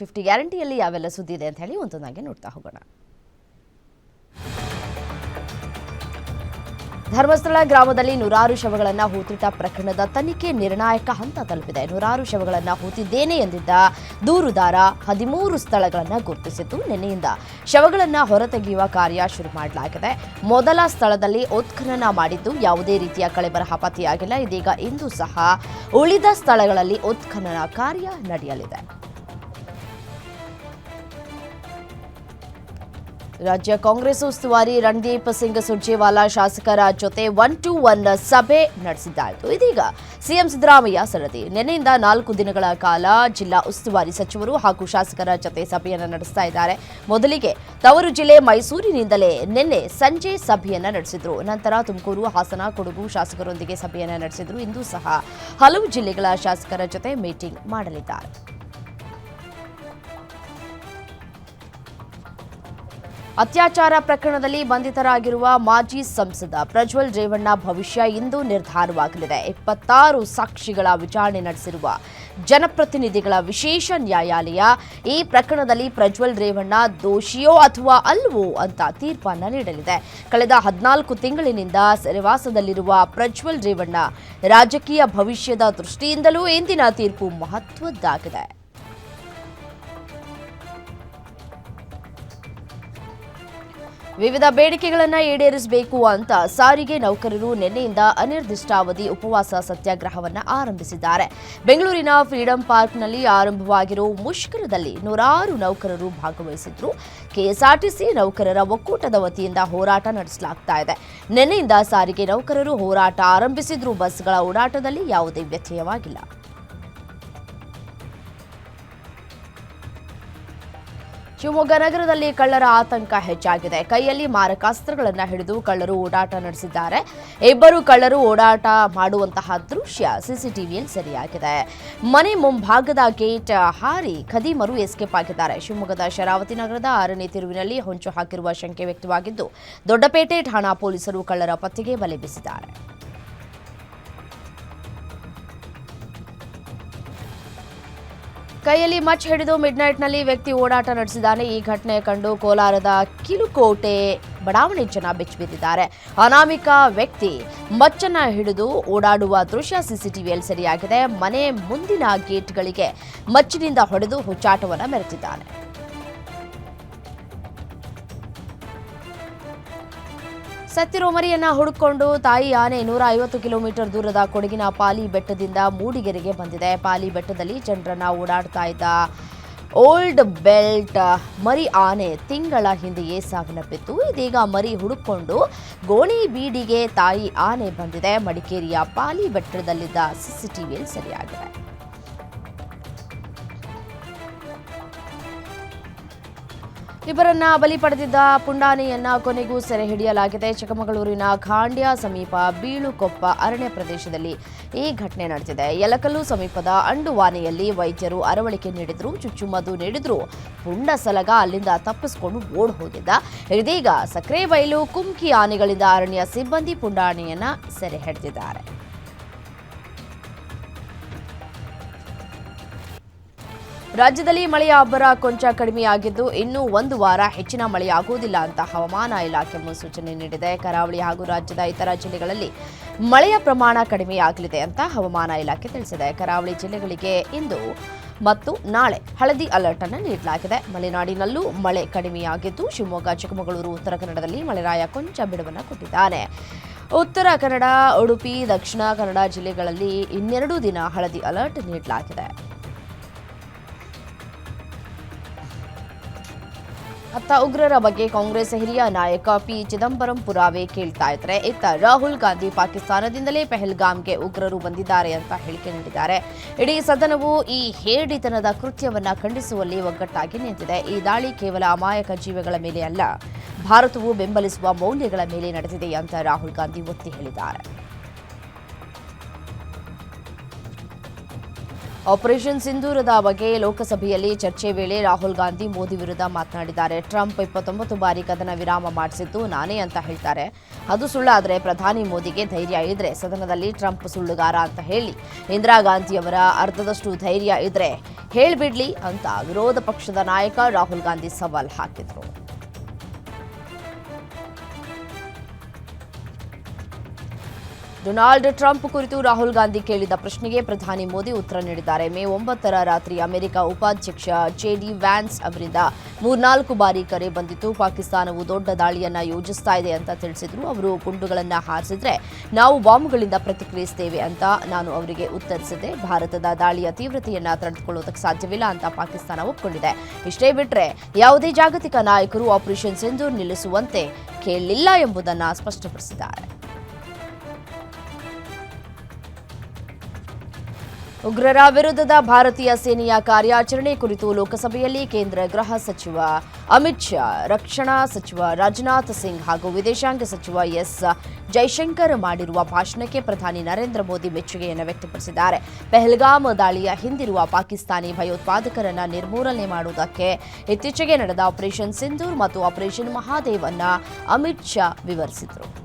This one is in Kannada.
ಫಿಫ್ಟಿ ಗ್ಯಾರಂಟಿಯಲ್ಲಿ ಯಾವೆಲ್ಲ ಸುದ್ದಿ ಇದೆ ಅಂತ ಹೇಳಿ ಒಂದೊಂದಾಗಿ ನೋಡ್ತಾ ಹೋಗೋಣ. ಧರ್ಮಸ್ಥಳ ಗ್ರಾಮದಲ್ಲಿ ನೂರಾರು ಶವಗಳನ್ನು ಹೂತಿಟ್ಟ ಪ್ರಕರಣದ ತನಿಖೆ ನಿರ್ಣಾಯಕ ಹಂತ ತಲುಪಿದೆ. ನೂರಾರು ಶವಗಳನ್ನು ಹೂತಿದ್ದೇನೆ ಎಂದಿದ್ದ ದೂರುದಾರ ಹದಿಮೂರು ಸ್ಥಳಗಳನ್ನು ಗುರುತಿಸಿದ್ದು ನಿನ್ನೆಯಿಂದ. ಶವಗಳನ್ನು ಹೊರತೆಗೆಯುವ ಕಾರ್ಯ ಶುರು ಮಾಡಲಾಗಿದೆ. ಮೊದಲ ಸ್ಥಳದಲ್ಲಿ ಉತ್ಖನನ ಮಾಡಿದ್ದು ಯಾವುದೇ ರೀತಿಯ ಕಳೆಬರಹ ಪತ್ತೆಯಾಗಿಲ್ಲ. ಇದೀಗ ಇಂದು ಸಹ ಉಳಿದ ಸ್ಥಳಗಳಲ್ಲಿ ಉತ್ಖನನ ಕಾರ್ಯ ನಡೆಯಲಿದೆ. ರಾಜ್ಯ ಕಾಂಗ್ರೆಸ್ ಉಸ್ತುವಾರಿ ರಣದೀಪ್ ಸಿಂಗ್ ಸುರ್ಜೇವಾಲಾ ಶಾಸಕರ ಜೊತೆ ಒನ್ ಟು ಒನ್ ಸಭೆ ನಡೆಸಿದ್ದಾಯಿತು. ಇದೀಗ ಸಿಎಂ ಸಿದ್ದರಾಮಯ್ಯ ಸರದಿ. ನಿನ್ನೆಯಿಂದ ನಾಲ್ಕು ದಿನಗಳ ಕಾಲ ಜಿಲ್ಲಾ ಉಸ್ತುವಾರಿ ಸಚಿವರು ಹಾಗೂ ಶಾಸಕರ ಜೊತೆ ಸಭೆಯನ್ನು ನಡೆಸ್ತಾ ಇದ್ದಾರೆ. ಮೊದಲಿಗೆ ತವರು ಜಿಲ್ಲೆ ಮೈಸೂರಿನಿಂದಲೇ ನಿನ್ನೆ ಸಂಜೆ ಸಭೆಯನ್ನ ನಡೆಸಿದ್ರು. ನಂತರ ತುಮಕೂರು, ಹಾಸನ, ಕೊಡಗು ಶಾಸಕರೊಂದಿಗೆ ಸಭೆಯನ್ನು ನಡೆಸಿದ್ರು. ಇಂದು ಸಹ ಹಲವು ಜಿಲ್ಲೆಗಳ ಶಾಸಕರ ಜೊತೆ ಮೀಟಿಂಗ್ ಮಾಡಲಿದ್ದಾರೆ. ಅತ್ಯಾಚಾರ ಪ್ರಕರಣದಲ್ಲಿ ಬಂಧಿತರಾಗಿರುವ ಮಾಜಿ ಸಂಸದ ಪ್ರಜ್ವಲ್ ರೇವಣ್ಣ ಭವಿಷ್ಯ ಇಂದು ನಿರ್ಧಾರವಾಗಲಿದೆ. ಇಪ್ಪತ್ತಾರು ಸಾಕ್ಷಿಗಳ ವಿಚಾರಣೆ ನಡೆಸಿರುವ ಜನಪ್ರತಿನಿಧಿಗಳ ವಿಶೇಷ ನ್ಯಾಯಾಲಯ ಈ ಪ್ರಕರಣದಲ್ಲಿ ಪ್ರಜ್ವಲ್ ರೇವಣ್ಣ ದೋಷಿಯೋ ಅಥವಾ ಅಲ್ವೋ ಅಂತ ತೀರ್ಪನ್ನ ನೀಡಲಿದೆ. ಕಳೆದ ಹದಿನಾಲ್ಕು ತಿಂಗಳಿನಿಂದ ಸೆರೆವಾಸದಲ್ಲಿರುವ ಪ್ರಜ್ವಲ್ ರೇವಣ್ಣ ರಾಜಕೀಯ ಭವಿಷ್ಯದ ದೃಷ್ಟಿಯಿಂದಲೂ ಇಂದಿನ ತೀರ್ಪು ಮಹತ್ವದ್ದಾಗಿದೆ. ವಿವಿಧ ಬೇಡಿಕೆಗಳನ್ನು ಈಡೇರಿಸಬೇಕು ಅಂತ ಸಾರಿಗೆ ನೌಕರರು ನಿನ್ನೆಯಿಂದ ಅನಿರ್ದಿಷ್ಟಾವಧಿ ಉಪವಾಸ ಸತ್ಯಾಗ್ರಹವನ್ನು ಆರಂಭಿಸಿದ್ದಾರೆ. ಬೆಂಗಳೂರಿನ ಫ್ರೀಡಂ ಪಾರ್ಕ್ನಲ್ಲಿ ಆರಂಭವಾಗಿರೋ ಮುಷ್ಕರದಲ್ಲಿ ನೂರಾರು ನೌಕರರು ಭಾಗವಹಿಸಿದ್ರು. ಕೆಎಸ್ಆರ್ಟಿಸಿ ನೌಕರರ ಒಕ್ಕೂಟದ ವತಿಯಿಂದ ಹೋರಾಟ ನಡೆಸಲಾಗ್ತಾ ಇದೆ. ನಿನ್ನೆಯಿಂದ ಸಾರಿಗೆ ನೌಕರರು ಹೋರಾಟ ಆರಂಭಿಸಿದ್ರು. ಬಸ್ಗಳ ಓಡಾಟದಲ್ಲಿ ಯಾವುದೇ ವ್ಯತ್ಯಯವಾಗಿಲ್ಲ. ಶಿವಮೊಗ್ಗ ನಗರದಲ್ಲಿ ಕಳ್ಳರ ಆತಂಕ ಹೆಚ್ಚಾಗಿದೆ. ಕೈಯಲ್ಲಿ ಮಾರಕಾಸ್ತ್ರಗಳನ್ನು ಹಿಡಿದು ಕಳ್ಳರು ಓಡಾಟ ನಡೆಸಿದ್ದಾರೆ. ಇಬ್ಬರು ಕಳ್ಳರು ಓಡಾಟ ಮಾಡುವಂತಹ ದೃಶ್ಯ ಸಿಸಿಟಿವಿಯಲ್ಲಿ ಸೆರೆಯಾಗಿದೆ. ಮನೆ ಮುಂಭಾಗದ ಗೇಟ್ ಹಾರಿ ಖದೀಮರು ಎಸ್ಕೇಪ್ ಆಗಿದ್ದಾರೆ. ಶಿವಮೊಗ್ಗದ ಶರಾವತಿ ನಗರದ ಆರನೇ ತಿರುವಿನಲ್ಲಿ ಹೊಂಚು ಹಾಕಿರುವ ಶಂಕೆ ವ್ಯಕ್ತವಾಗಿದ್ದು, ದೊಡ್ಡಪೇಟೆ ಠಾಣಾ ಪೊಲೀಸರು ಕಳ್ಳರ ಪತ್ತೆಗೆ ಬಲೆ ಬೀಸಿದ್ದಾರೆ. ಕೈಯಲ್ಲಿ ಮಚ್ ಹಿಡಿದು ಮಿಡ್ನೈಟ್ನಲ್ಲಿ ವ್ಯಕ್ತಿ ಓಡಾಟ ನಡೆಸಿದ್ದಾನೆ. ಈ ಘಟನೆ ಕಂಡು ಕೋಲಾರದ ಕಿಲುಕೋಟೆ ಬಡಾವಣೆ ಜನ ಬೆಚ್ಚಿಬಿದ್ದಿದ್ದಾರೆ. ಅನಾಮಿಕ ವ್ಯಕ್ತಿ ಮಚ್ಚನ್ನ ಹಿಡಿದು ಓಡಾಡುವ ದೃಶ್ಯ ಸಿಸಿಟಿವಿಯಲ್ಲಿ ಸೆರೆಯಾಗಿದೆ. ಮನೆ ಮುಂದಿನ ಗೇಟ್ಗಳಿಗೆ ಮಚ್ಚಿನಿಂದ ಹೊಡೆದು ಹುಚ್ಚಾಟವನ್ನು ಮೆರೆತಿದ್ದಾನೆ ಸತ್ತಿರೋ ಮರಿಯನ್ನ ಹುಡುಕೊಂಡು ತಾಯಿ ಆನೆ ನೂರ ಐವತ್ತು ಕಿಲೋಮೀಟರ್ ದೂರದ ಕೊಡಗಿನ ಪಾಲಿ ಬೆಟ್ಟದಿಂದ ಮೂಡಿಗೆರೆಗೆ ಬಂದಿದೆ. ಪಾಲಿ ಬೆಟ್ಟದಲ್ಲಿ ಜನರನ್ನ ಓಡಾಡ್ತಾ ಇದ್ದ ಓಲ್ಡ್ ಬೆಲ್ಟ್ ಮರಿ ಆನೆ ತಿಂಗಳ ಹಿಂದೆಯೇ ಸಾವನ್ನಪ್ಪಿತ್ತು. ಇದೀಗ ಮರಿ ಹುಡುಕೊಂಡು ಗೋಣಿ ಬೀಡಿಗೆ ತಾಯಿ ಆನೆ ಬಂದಿದೆ. ಮಡಿಕೇರಿಯ ಪಾಲಿ ಬೆಟ್ಟದಲ್ಲಿದ್ದ ಸಿಸಿಟಿವಿಯಲ್ಲಿ ಸರಿಯಾಗಿದೆ. ಇಬ್ಬರನ್ನ ಬಲಿ ಪಡೆದಿದ್ದ ಪುಂಡಾನೆಯನ್ನ ಕೊನೆಗೂ ಸೆರೆ ಹಿಡಿಯಲಾಗಿದೆ. ಚಿಕ್ಕಮಗಳೂರಿನ ಖಾಂಡ್ಯ ಸಮೀಪ ಬೀಳುಕೊಪ್ಪ ಅರಣ್ಯ ಪ್ರದೇಶದಲ್ಲಿ ಈ ಘಟನೆ ನಡೆದಿದೆ. ಯಲಕಲ್ಲು ಸಮೀಪದ ಅಂಡುವಾನೆಯಲ್ಲಿ ವೈದ್ಯರು ಅರವಳಿಕೆ ನೀಡಿದ್ರು, ಚುಚ್ಚುಮದ್ದು ನೀಡಿದ್ರು. ಪುಂಡ ಸಲಗ ಅಲ್ಲಿಂದ ತಪ್ಪಿಸಿಕೊಂಡು ಓಡ್ ಹೋಗಿದ್ದ. ಇದೀಗ ಸಕ್ರೆಬೈಲು ಕುಮ್ಕಿ ಆನೆಗಳಿಂದ ಅರಣ್ಯ ಸಿಬ್ಬಂದಿ ಪುಂಡಾನೆಯನ್ನ ಸೆರೆ ಹಿಡಿದಿದ್ದಾರೆ. ರಾಜ್ಯದಲ್ಲಿ ಮಳೆಯ ಅಬ್ಬರ ಕೊಂಚ ಕಡಿಮೆಯಾಗಿದ್ದು ಇನ್ನೂ ಒಂದು ವಾರ ಹೆಚ್ಚಿನ ಮಳೆಯಾಗುವುದಿಲ್ಲ ಅಂತ ಹವಾಮಾನ ಇಲಾಖೆ ಮುನ್ಸೂಚನೆ ನೀಡಿದೆ. ಕರಾವಳಿ ಹಾಗೂ ರಾಜ್ಯದ ಇತರ ಜಿಲ್ಲೆಗಳಲ್ಲಿ ಮಳೆಯ ಪ್ರಮಾಣ ಕಡಿಮೆಯಾಗಲಿದೆ ಅಂತ ಹವಾಮಾನ ಇಲಾಖೆ ತಿಳಿಸಿದೆ. ಕರಾವಳಿ ಜಿಲ್ಲೆಗಳಿಗೆ ಇಂದು ಮತ್ತು ನಾಳೆ ಹಳದಿ ಅಲರ್ಟ್ ಅನ್ನು ನೀಡಲಾಗಿದೆ. ಮಲೆನಾಡಿನಲ್ಲೂ ಮಳೆ ಕಡಿಮೆಯಾಗಿದ್ದು ಶಿವಮೊಗ್ಗ, ಚಿಕ್ಕಮಗಳೂರು, ಉತ್ತರ ಕನ್ನಡದಲ್ಲಿ ಮಳೆರಾಯ ಕೊಂಚ ಬಿಡುವನ್ನು ಕೊಟ್ಟಿದ್ದಾನೆ ಉತ್ತರ ಕನ್ನಡ, ಉಡುಪಿ, ದಕ್ಷಿಣ ಕನ್ನಡ ಜಿಲ್ಲೆಗಳಲ್ಲಿ ಇನ್ನೆರಡು ದಿನ ಹಳದಿ ಅಲರ್ಟ್ ನೀಡಲಾಗಿದೆ. ಅತ್ತ ಉಗ್ರರ ಬಗ್ಗೆ ಕಾಂಗ್ರೆಸ್ ಹಿರಿಯ ನಾಯಕ ಪಿ. ಚಿದಂಬರಂ ಪುರಾವೆ ಕೇಳ್ತಾ ಇದ್ರೆ, ಇತ್ತ ರಾಹುಲ್ ಗಾಂಧಿ ಪಾಕಿಸ್ತಾನದಿಂದಲೇ ಪೆಹಲ್ಗಾಮ್ಗೆ ಉಗ್ರರು ಬಂದಿದ್ದಾರೆ ಅಂತ ಹೇಳಿಕೆ ನೀಡಿದ್ದಾರೆ. ಇಡೀ ಸದನವು ಈ ಹೇಡಿತನದ ಕೃತ್ಯವನ್ನ ಖಂಡಿಸುವಲ್ಲಿ ಒಗ್ಗಟ್ಟಾಗಿ ನಿಂತಿದೆ. ಈ ದಾಳಿ ಕೇವಲ ಅಮಾಯಕ ಜೀವಗಳ ಮೇಲೆ ಅಲ್ಲ, ಭಾರತವು ಬೆಂಬಲಿಸುವ ಮೌಲ್ಯಗಳ ಮೇಲೆ ನಡೆದಿದೆ ಅಂತ ರಾಹುಲ್ ಗಾಂಧಿ ಒತ್ತಿ ಹೇಳಿದ್ದಾರೆ. ಆಪರೇಷನ್ ಸಿಂಧೂರದ ಬಗ್ಗೆ ಲೋಕಸಭೆಯಲ್ಲಿ ಚರ್ಚೆ ವೇಳೆ ರಾಹುಲ್ ಗಾಂಧಿ ಮೋದಿ ವಿರುದ್ಧ ಮಾತನಾಡಿದ್ದಾರೆ. ಟ್ರಂಪ್ ಇಪ್ಪತ್ತೊಂಬತ್ತು ಬಾರಿ ಕದನ ವಿರಾಮ ಮಾಡಿಸಿದ್ದು ನಾನೇ ಅಂತ ಹೇಳ್ತಾರೆ. ಅದು ಸುಳ್ಳಾದರೆ ಪ್ರಧಾನಿ ಮೋದಿಗೆ ಧೈರ್ಯ ಇದ್ರೆ ಸದನದಲ್ಲಿ ಟ್ರಂಪ್ ಸುಳ್ಳುಗಾರ ಅಂತ ಹೇಳಿ ಇಂದಿರಾ ಗಾಂಧಿಯವರ ಅರ್ಧದಷ್ಟು ಧೈರ್ಯ ಇದ್ರೆ ಹೇಳ್ಬಿಡ್ಲಿ ಅಂತ ವಿರೋಧ ಪಕ್ಷದ ನಾಯಕ ರಾಹುಲ್ ಗಾಂಧಿ ಸವಾಲ್ ಹಾಕಿದ್ರು. ಡೊನಾಲ್ಡ್ ಟ್ರಂಪ್ ಕುರಿತು ರಾಹುಲ್ ಗಾಂಧಿ ಕೇಳಿದ ಪ್ರಶ್ನೆಗೆ ಪ್ರಧಾನಿ ಮೋದಿ ಉತ್ತರ ನೀಡಿದ್ದಾರೆ. ಮೇ ಒಂಬತ್ತರ ರಾತ್ರಿ ಅಮೆರಿಕ ಉಪಾಧ್ಯಕ್ಷ ಜೆಡಿ ವ್ಯಾನ್ಸ್ ಅವರಿಂದ ಮೂರ್ನಾಲ್ಕು ಬಾರಿ ಕರೆ ಬಂದಿತ್ತು. ಪಾಕಿಸ್ತಾನವು ದೊಡ್ಡ ದಾಳಿಯನ್ನು ಯೋಜಿಸ್ತಾ ಇದೆ ಅಂತ ತಿಳಿಸಿದ್ರು. ಅವರು ಗುಂಡುಗಳನ್ನು ಹಾರಿಸಿದ್ರೆ ನಾವು ಬಾಂಬ್ಗಳಿಂದ ಪ್ರತಿಕ್ರಿಯಿಸ್ತೇವೆ ಅಂತ ನಾನು ಅವರಿಗೆ ಉತ್ತರಿಸಿದೆ ಭಾರತದ ದಾಳಿಯ ತೀವ್ರತೆಯನ್ನು ತಡೆದುಕೊಳ್ಳುವುದಕ್ಕೆ ಸಾಧ್ಯವಿಲ್ಲ ಅಂತ ಪಾಕಿಸ್ತಾನ ಒಪ್ಪಿಕೊಂಡಿದೆ ಇಷ್ಟೇ ಬಿಟ್ಟರೆ ಯಾವುದೇ ಜಾಗತಿಕ ನಾಯಕರು ಆಪರೇಷನ್ ಸಿಂಧೂರ್ ನಿಲ್ಲಿಸುವಂತೆ ಕೇಳಲಿಲ್ಲ ಎಂಬುದನ್ನು ಸ್ಪಷ್ಟಪಡಿಸಿದ್ದಾರೆ. ಉಗ್ರರ ವಿರುದ್ಧದ ಭಾರತೀಯ ಸೇನೆಯ ಕಾರ್ಯಾಚರಣೆ ಕುರಿತು ಲೋಕಸಭೆಯಲ್ಲಿ ಕೇಂದ್ರ ಗೃಹ ಸಚಿವ ಅಮಿತ್ ಶಾ, ರಕ್ಷಣಾ ಸಚಿವ ರಾಜನಾಥ್ ಸಿಂಗ್ ಹಾಗೂ ವಿದೇಶಾಂಗ ಸಚಿವ ಎಸ್ ಜೈಶಂಕರ್ ಮಾಡಿರುವ ಭಾಷಣಕ್ಕೆ ಪ್ರಧಾನಿ ನರೇಂದ್ರ ಮೋದಿ ಮೆಚ್ಚುಗೆಯನ್ನು ವ್ಯಕ್ತಪಡಿಸಿದ್ದಾರೆ. ಪೆಹಲ್ಗಾಮ್ ದಾಳಿಯ ಹಿಂದಿರುವ ಪಾಕಿಸ್ತಾನಿ ಭಯೋತ್ಪಾದಕರನ್ನು ನಿರ್ಮೂಲನೆ ಮಾಡುವುದಕ್ಕೆ ಇತ್ತೀಚೆಗೆ ನಡೆದ ಆಪರೇಷನ್ ಸಿಂಧೂರ್ ಮತ್ತು ಆಪರೇಷನ್ ಮಹಾದೇವ್ ಅನ್ನ ಅಮಿತ್ ಶಾ ವಿವರಿಸಿದರು.